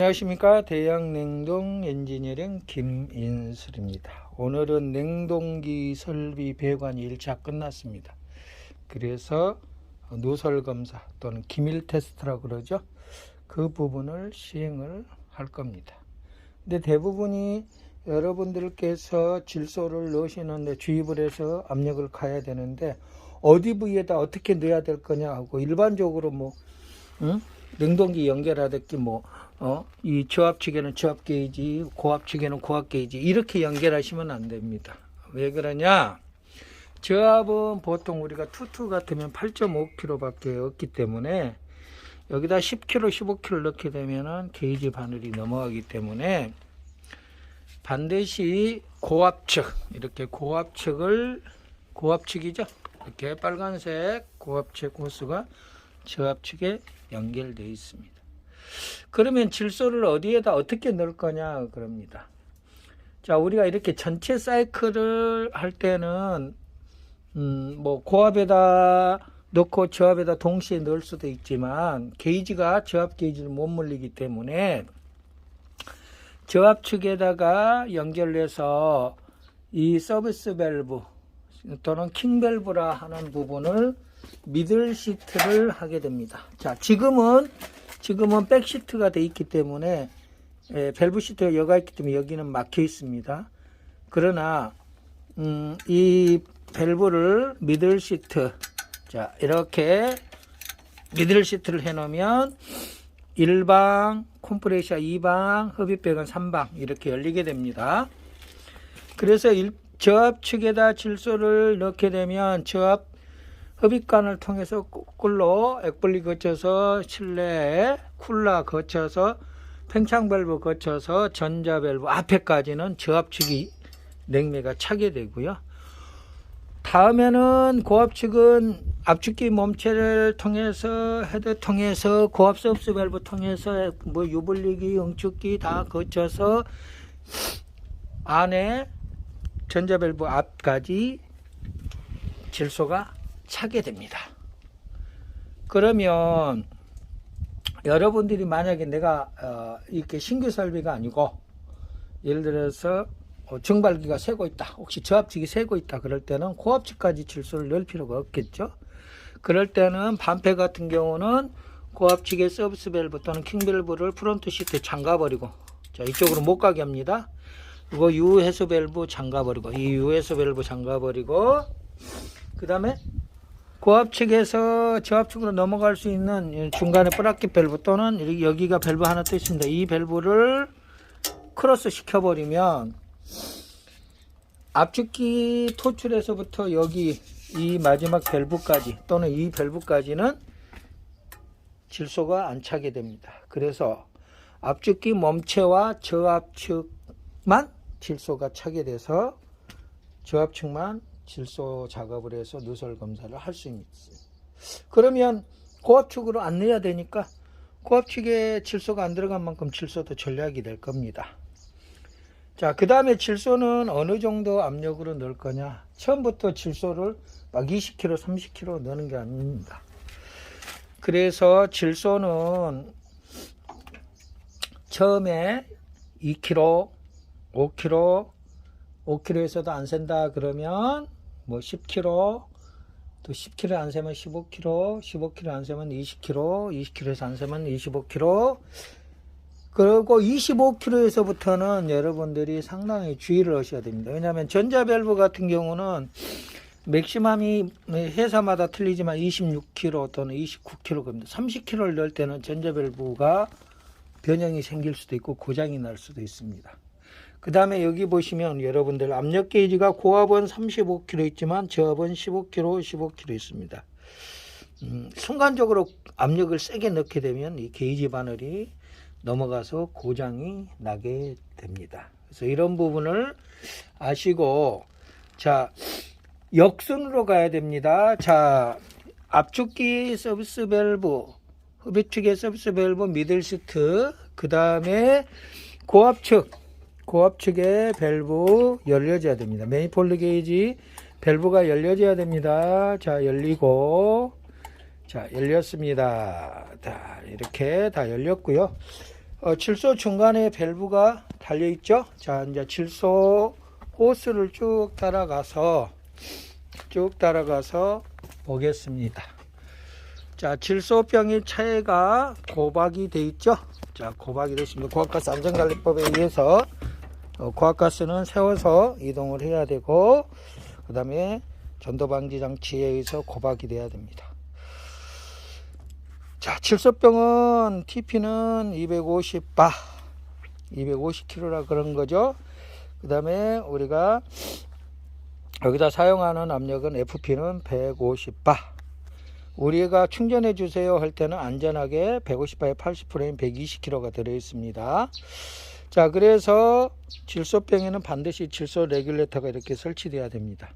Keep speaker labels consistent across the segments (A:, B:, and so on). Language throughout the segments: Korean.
A: 안녕하십니까. 대양냉동 엔지니어링 김인슬입니다. 오늘은 냉동기 설비 배관 1차 끝났습니다. 그래서 노설 검사 또는 기밀 테스트라고 그러죠. 그 부분을 시행을 할 겁니다. 근데 대부분이 여러분들께서 질소를 넣으시는데 주입을 해서 압력을 가야 되는데 어디 부위에다 어떻게 넣어야 될 거냐 하고 일반적으로 뭐 응? 냉동기 연결하듯이 뭐, 어, 이 저압 측에는 저압 게이지, 고압 측에는 고압 게이지, 이렇게 연결하시면 안 됩니다. 왜 그러냐? 저압은 보통 우리가 투투 같으면 8.5kg 밖에 없기 때문에 여기다 10kg, 15kg 넣게 되면은 게이지 바늘이 넘어가기 때문에 반드시 고압 측, 이렇게 고압 측을, 고압 측이죠? 이렇게 빨간색 고압 측 호스가 저압 측에 연결되어 있습니다. 그러면 질소를 어디에다 어떻게 넣을 거냐 그럽니다. 자, 우리가 이렇게 전체 사이클을 할 때는 음, 뭐 고압에다 넣고 저압에다 동시에 넣을 수도 있지만 게이지가 저압 게이지를 못 물리기 때문에 저압 측에다가 연결해서 이 서비스 밸브 또는 킹 밸브라 하는 부분을 미들 시트를 하게 됩니다. 자, 지금은 지금은 백 시트가 돼 있기 때문에 에, 밸브 시트가 여가 있기 때문에 여기는 막혀 있습니다. 그러나 음, 이 밸브를 미들 시트 자 이렇게 미들 시트를 해놓으면 1방 콤프레셔 2방 흡입백은 3방 이렇게 열리게 됩니다. 그래서 일, 저압 측에다 질소를 넣게 되면 저압 흡입관을 통해서 꿀로 액블리 거쳐서 실내에 쿨라 거쳐서 팽창 밸브 거쳐서 전자 밸브 앞에까지는 저압축이 냉매가 차게 되고요. 다음에는 고압축은 압축기 몸체를 통해서 헤드 통해서 고압 서브스 밸브 통해서 뭐 유불리기, 응축기 다 거쳐서 안에 전자 밸브 앞까지 질소가 차게 됩니다. 그러면 여러분들이 만약에 내가 어, 이렇게 신규 설비가 아니고 예를 들어서 어, 정발기가 새고 있다. 혹시 저압직이 새고 있다. 그럴 때는 고압직까지 질소를 넣을 필요가 없겠죠. 그럴 때는 반패 같은 경우는 고압직의 서비스 밸브 또는 킹 밸브를 프론트 시트에 잠가버리고 자 이쪽으로 못 가게 합니다. U 해소 밸브 잠가버리고 이 해소 밸브 잠가버리고 그 다음에 고압 측에서 저압 측으로 넘어갈 수 있는 중간에 브라켓 밸브 또는 여기- 여기가 밸브 하나 또 있습니다. 이 밸브를 크로스 시켜버리면 압축기 토출에서부터 여기 이 마지막 밸브까지 또는 이 밸브까지는 질소가 안 차게 됩니다. 그래서 압축기 몸체와 저압측만 질소가 차게 돼서 저압측만 질소 작업을 해서 누설 검사를 할 수 있습니다. 그러면 고압축으로 안 넣어야 되니까 고압축에 질소가 안 들어간 만큼 질소도 전략이 될 겁니다. 자, 그 다음에 질소는 어느 정도 압력으로 넣을 거냐? 처음부터 질소를 막 20kg, 30kg 넣는 게 아닙니다. 그래서 질소는 처음에 2kg, 5kg, 5kg에서도 안 센다 그러면 뭐 10kg, 또 10kg 안 세면 15kg, 15kg 안 세면 20kg, 20kg에서 안 세면 25kg. 그리고 25kg에서부터는 여러분들이 상당히 주의를 하셔야 됩니다. 왜냐하면 전자 밸브 같은 경우는 맥시멈이 회사마다 틀리지만 26kg 또는 29kg 겁니다. 30kg를 넣을 때는 전자 밸브가 변형이 생길 수도 있고 고장이 날 수도 있습니다. 그 다음에 여기 보시면 여러분들 압력 게이지가 고압은 35kg 있지만 저압은 15kg, 15kg 있습니다. 음, 순간적으로 압력을 세게 넣게 되면 이 게이지 바늘이 넘어가서 고장이 나게 됩니다. 그래서 이런 부분을 아시고 자 역순으로 가야 됩니다. 자 압축기 서비스 밸브 흡입축의 서비스 밸브 미들 시트 그 다음에 고압축 고압축의 밸브 열려져야 됩니다. 매니폴드 게이지 밸브가 열려져야 됩니다. 자 열리고 자 열렸습니다. 자 이렇게 다 열렸고요. 어, 질소 중간에 밸브가 달려 있죠. 자, 이제 질소 호스를 쭉 따라가서 쭉 따라가서 보겠습니다. 자, 질소병의 차이가 고박이 돼 있죠. 자, 고박이 됐습니다. 고압가스 안전관리법에 의해서 어, 고압가스는 세워서 이동을 해야 되고 그 다음에 전도방지 장치에 의해서 고박이 돼야 됩니다. 자, 칠소병은 TP는 250바, 250kg라 그런 거죠. 그 다음에 우리가 여기다 사용하는 압력은 FP는 150바. 우리가 충전해 주세요 할 때는 안전하게 150바에 80%인 120kg가 들어 있습니다. 자, 그래서 질소병에는 반드시 질소 레귤레터가 이렇게 설치돼야 됩니다.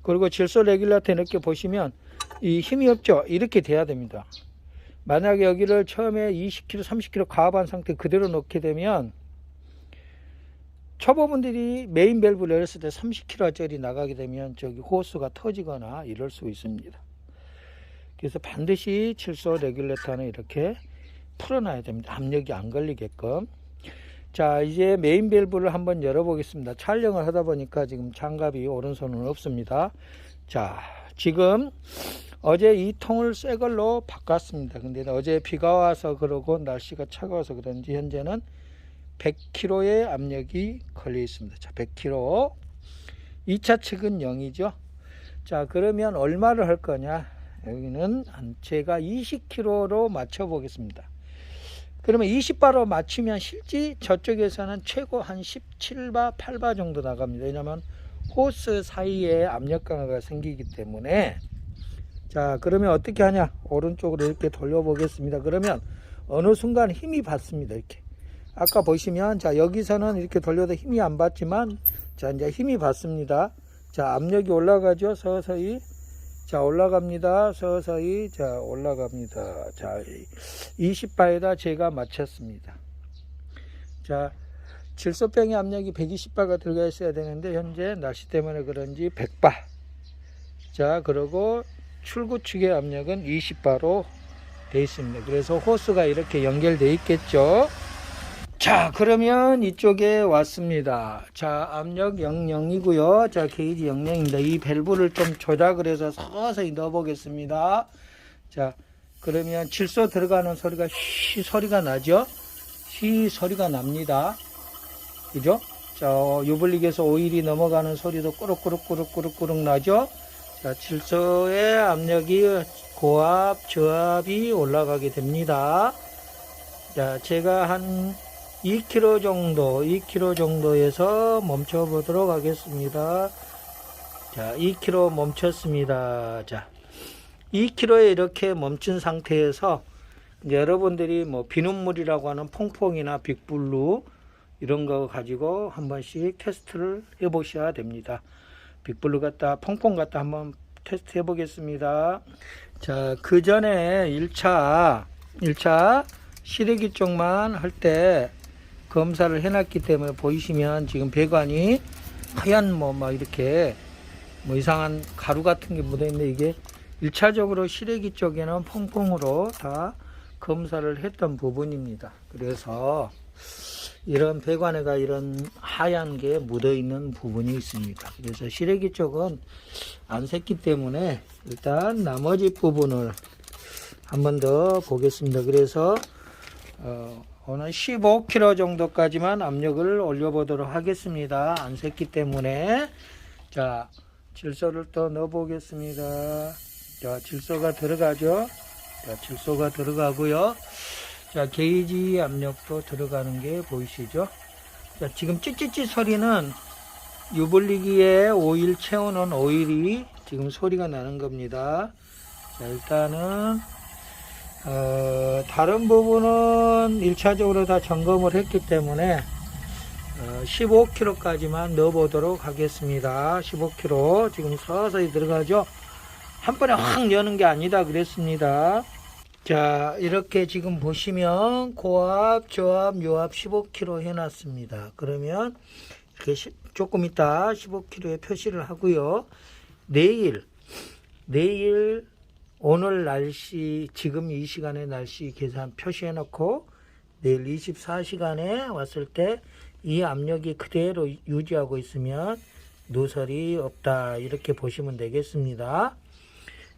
A: 그리고 질소 레귤레터 이렇게 보시면 이 힘이 없죠? 이렇게 돼야 됩니다. 만약에 여기를 처음에 20kg, 30kg 가압한 상태 그대로 놓게 되면 초보분들이 메인 밸브를 열었을 때 30kg짜리 나가게 되면 저기 호스가 터지거나 이럴 수 있습니다. 그래서 반드시 칠소 레귤레터는 이렇게 풀어놔야 됩니다. 압력이 안 걸리게끔. 자, 이제 메인 밸브를 한번 열어 보겠습니다. 촬영을 하다 보니까 지금 장갑이 오른손은 없습니다. 자, 지금 어제 이 통을 새 걸로 바꿨습니다. 근데 어제 비가 와서 그러고 날씨가 차가워서 그런지 현재는 100kg의 압력이 걸려 있습니다. 자, 100kg. 2차 측은 0이죠. 자, 그러면 얼마를 할 거냐? 여기는 한 제가 20kg로 맞춰 보겠습니다. 그러면 20바로 맞추면 실제 저쪽에서는 최고 한 17바, 8바 정도 나갑니다. 왜냐하면 호스 사이에 압력 강화가 생기기 때문에. 자 그러면 어떻게 하냐? 오른쪽으로 이렇게 돌려보겠습니다. 그러면 어느 순간 힘이 받습니다 이렇게. 아까 보시면 자 여기서는 이렇게 돌려도 힘이 안 받지만 자 이제 힘이 받습니다. 자 압력이 올라가죠. 서서히 자 올라갑니다. 서서히. 자 올라갑니다. 자 20바에다 제가 맞췄습니다. 자 질소병의 압력이 120바가 들어가 있어야 되는데 현재 날씨 때문에 그런지 100바. 자 그리고 출구 측의 압력은 20바로 되어 있습니다. 그래서 호스가 이렇게 연결되어 있겠죠. 자, 그러면 이쪽에 왔습니다. 자, 압력 00이고요. 자, 게이지 00입니다. 이 밸브를 좀 조작을 해서 서서히 넣어 보겠습니다. 자, 그러면 질소 들어가는 소리가 쉬 소리가 나죠? 쉬 소리가 납니다. 그죠? 자, 유블릭에서 오일이 넘어가는 소리도 꾸룩꾸룩꾸룩꾸룩꾸룩 나죠? 자, 질소의 압력이 고압, 저압이 올라가게 됩니다. 자, 제가 한 2kg 정도, 2kg 정도에서 멈춰 보도록 하겠습니다. 자, 2kg 멈췄습니다. 자, 2kg에 이렇게 멈춘 상태에서 여러분들이 뭐 비눗물이라고 하는 퐁퐁이나 빅블루 이런 거 가지고 한 번씩 테스트를 해 보셔야 됩니다. 빅블루 갖다 퐁퐁 갖다 한번 테스트 해 보겠습니다. 자, 그 전에 1차 1차 시래기 쪽만 할때 검사를 해 놨기 때문에 보이시면 지금 배관이 하얀 뭐 막 이렇게 뭐 이상한 가루 같은 게 묻어 있는데 이게 1차적으로 시래기 쪽에는 퐁퐁으로 다 검사를 했던 부분입니다. 그래서 이런 배관에가 이런 하얀 게 묻어 있는 부분이 있습니다. 그래서 시래기 쪽은 안 샜기 때문에 일단 나머지 부분을 한 번 더 보겠습니다. 그래서 어, 오늘 15kg 정도까지만 압력을 올려보도록 하겠습니다. 안 샜기 때문에 자 질소를 또 넣어 보겠습니다. 자 질소가 들어가죠. 자 질소가 들어가고요. 자, 게이지 압력도 들어가는 게 보이시죠? 자, 지금 찌찌찌 소리는 유블리기에 오일 채우는 오일이 지금 소리가 나는 겁니다. 자, 일단은, 어, 다른 부분은 1차적으로 다 점검을 했기 때문에, 어, 15kg까지만 넣어보도록 하겠습니다. 15kg. 지금 서서히 들어가죠? 한 번에 확 여는 게 아니다 그랬습니다. 자, 이렇게 지금 보시면 고압, 저압, 요압 15kg 해놨습니다. 그러면 이렇게 시, 조금 이따 15kg에 표시를 하고요. 내일, 내일 오늘 날씨, 지금 이 시간의 날씨 계산 표시해 놓고 내일 24시간에 왔을 때 이 압력이 그대로 유지하고 있으면 누설이 없다 이렇게 보시면 되겠습니다.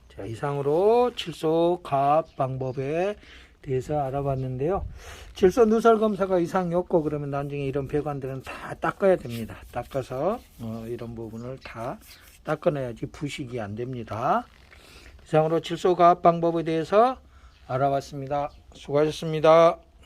A: 자 이상으로 칠소 가압 방법에 대해서 알아봤는데요. 질소 누설 검사가 이상이 없고 그러면 나중에 이런 배관들은 다 닦아야 됩니다. 닦아서 어, 이런 부분을 다 닦아내야지 부식이 안 됩니다. 이상으로 질소 가압 방법에 대해서 알아봤습니다. 수고하셨습니다.